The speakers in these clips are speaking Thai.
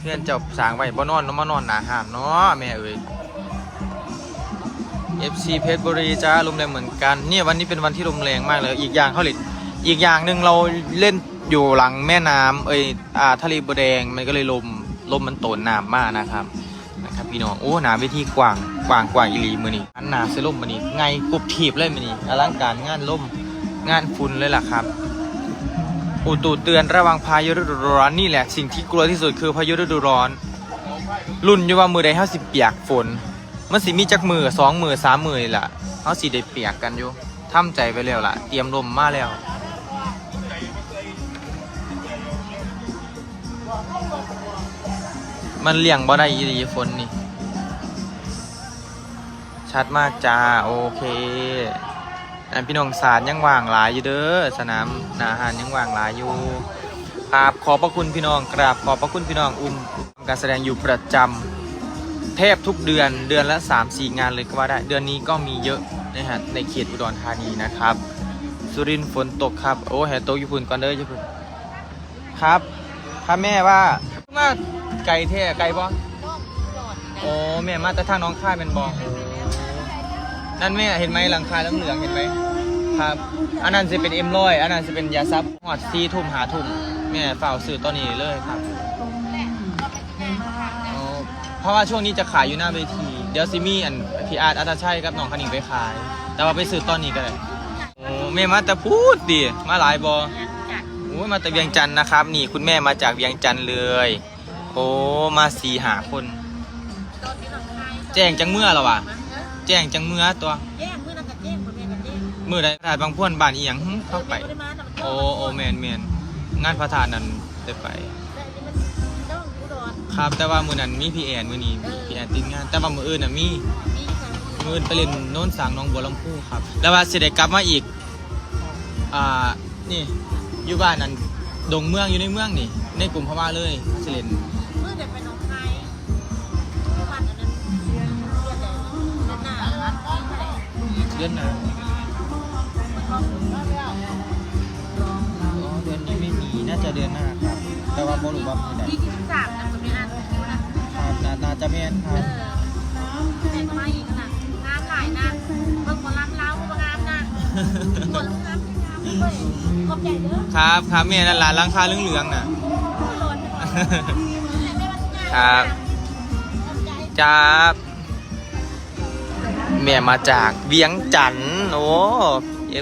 เพื่อนเจ้าสางไว้บ่นอนเนาะมานอนหนาหามเนาะแม่เอ้ย FC เพชรบุรีจ้าลมแรงเหมือนกันเนี่ยวันนี้เป็นวันที่ลมแรงมากเลยอีกอย่างเขาลิอีกอย่างหนึ่งเราเล่นอยู่หลังแม่น้ำเอ้ยอ่าทะเลบัวแดงมันก็เลยลมลมมันโตนน้ำมากนะครับนะครับพี่น้องโอ้หนาเวทีกว้างกว้างกว้างอีหลีมือนี่อันหนาเสล่มมือนี่ไงกรุบถีบเลยมือนี่อลังการงานล่มงานฝุ่นเลยล่ะครับ อุตุเตือนระวังพายุฤดูร้อนนี่แหละ สิ่งที่กลัวที่สุดคือพายุฤดูร้อน รุ่นอยู่ว่ามือใดเฮาสิเปียกฝน มันสิมีจักมือสองมือสามมือนี่ล่ะเฮาสิได้เปียกกันอยู่ทำใจไปแล้วล่ะ เตรียมลมมาแล้วมันเลี่ยงบ่ได้อีหลีฝนนี่ ชัดมากจ้า โอเค อันพี่น้องสารยังว่างหลายอยู่เด้อสนามนาหารยังว่างหลายอยู่ครับขอบพระคุณพี่น้องกราบขอบพระคุณพี่น้องอุ้มการแสดงอยู่ประจำเทพทุกเดือนเดือนละ 3 4 งานเลยก็ว่าได้ เดือนนี้ก็มีเยอะนะฮะในเขตอุดรธานีนะครับ สุรินทร์ฝนตกครับ โอ้แหตกญี่ปุ่นก่อนเด้อญี่ปุ่นครับครับแม่ว่ามาไก่แท้ไก่บ่โอ้แม่มาแต่ทางน้องค่ายเป็นบ่นั่นแม่เห็นไหมหลังคาเหลืองๆเห็นไหม ครับ อันนั้นจะเป็นเอ็มร้อยอันนั้นจะเป็นยาซับหอดซีทุ่มหาทุ่มแม่ฝ่ากซื้อตอนนี้เลยครับอ๋อเพราะว่าช่วงนี้จะขายอยู่หน้าเวที เดี๋ยวซิมี่อันพี่อาร์ตอัตชัยกับน้องคณิงไปขาย แต่ว่าไปซื้อตอนนี้ก็ได้โอ้แม่มาแต่พูดดิมาหลายบอโอ้ยมาแต่เวียงจันทน์นะครับ นี่คุณแม่มาจากเวียงจันทน์เลย โอ้มาสี่หาคน แจ้งจังเมื่อแล้วะแจ้งจังเมื่อตัวแย่ มือใดพระธาตุบางพ่วนบ้านอีหยังหึเข้าไปม่ด้มาแต่มันโอ้โอแมนแมนงานพระธาตุนั้นได้ไป แต่อันนี้มันต้องอุดร ครับแต่ว่ามือนั้นมีพี่แอนมือนี้พี่แอนติดงาน แต่ว่ามืออื่นน่ะมีนี่ค่ะมืออื่นไปเล่นโน้นสางหน้องบัวลำพูครับ แล้วว่าสิได้กลับมาอีกอ่านี่อยู่บ้านนั้นดงเมืองอยู่ในเมืองนี่ ในกลุ่มพม่าเลยสิเล่นเมื่อเด็กไปหน้องคายวันอันนั้นเรียนอะไรเรียนหน้ารัดที่เท่าไหร่เดือนหน้า เดือนนี้ไม่มี น่าจะเดือนหน้าครับ แต่ว่าบ่รู้ว่าที่ไหนที่ที่สามนะจะไม่อ่านนะครับน่าน่าจะแม่นคเอรับอเด็กมาอีกขนาดงามหลายนะเบิ่งหมอลำเล้ามางามนะหมดงามงามเลยขอบใจเด้อครับครับแม่นั่นล่ะหลังคาเหลืองๆน่ะผู้หล่นครับจ้าบแม่มาจากเวียงจันทน์โอ้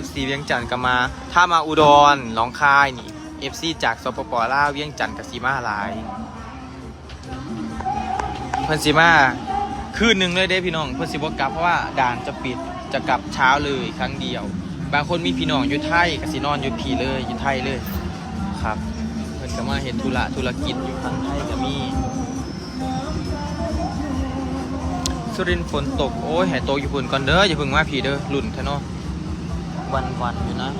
FC เวียงจันทน์ก็มา ถ้ามาอุดรหนองคายนี่ FC จากสปปลาวเวียงจันทน์กับซีมาหลายเพิ่นซีมาคืนหนึ่งเลยเด้พี่น้อง เพิ่นสิบ่กลับเพราะว่าด่านจะปิดจะกลับเช้าเลยครั้งเดียว บางคนมีพี่น้องอยู่ไทยก็สินอนอยู่พีเลยอยู่ไทยเลยครับ เพิ่นก็มาเห็นธุระธุรกิจอยู่ทางไทยก็มีสุรินฝนตก โอ้ยแห่โตกอยู่พุ่นก่อนเด้ออย่าพิ่งมาผีเด้อหลุ่นแท้เนาะ วันๆอยู่นะ